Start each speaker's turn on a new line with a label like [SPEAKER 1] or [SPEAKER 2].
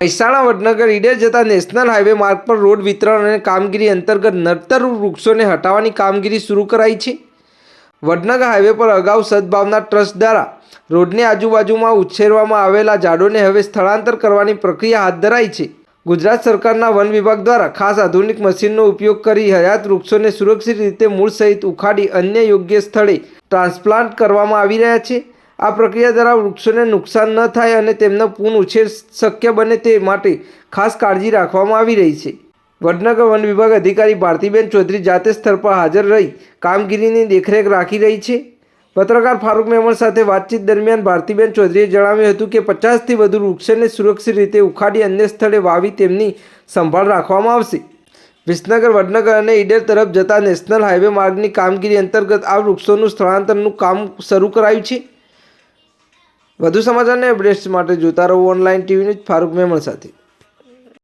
[SPEAKER 1] મહેસાણા વડનગર ઈડર જતા national highway માર્ગ પર રોડ વિતરણ અને કામગીરી અંતર્ગત નડતર વૃક્ષોને હટાવવાની કામગીરી શરૂ કરાઈ છે. વડનગર હાઈવે પર અગાઉ સદભાવના ટ્રસ્ટ દ્વારા રોડની આજુબાજુમાં ઉછેરવામાં આવેલા ઝાડોને હવે સ્થળાંતર કરવાની પ્રક્રિયા હાથ ધરાઈ છે. ગુજરાત સરકારના વન વિભાગ દ્વારા ખાસ આધુનિક મશીનનો ઉપયોગ કરી હયાત વૃક્ષોને સુરક્ષિત રીતે મૂળ સહિત ઉખાડી અન્ય યોગ્ય સ્થળે ટ્રાન્સપ્લાન્ટ કરવામાં આવી રહ્યા છે. આ પ્રક્રિયા દ્વારા વૃક્ષોને નુકસાન ન થાય અને તેમનો પૂર્ણ ઉછેર શક્ય બને તે માટે ખાસ કાળજી રાખવામાં આવી રહી છે. વડનગર વન વિભાગ અધિકારી ભારતીબેન ચૌધરી જાતે સ્થળ પર હાજર રહી કામગીરીની દેખરેખ રાખી રહી છે. પત્રકાર ફારૂક મેમણ સાથે વાતચીત દરમિયાન ભારતીબેન ચૌધરીએ જણાવ્યું હતું કે પચાસથી વધુ વૃક્ષોને સુરક્ષિત રીતે ઉખાડી અન્ય સ્થળે વાવી તેમની સંભાળ રાખવામાં આવશે. વિસનગર, વડનગર અને ઈડર તરફ જતા નેશનલ હાઈવે માર્ગની કામગીરી અંતર્ગત આ વૃક્ષોનું સ્થળાંતરનું કામ શરૂ કરાયું છે. વધુ સમાચારને અપડેટ્સ માટે જોતા રહો online TV news Farooq Memon સાથે.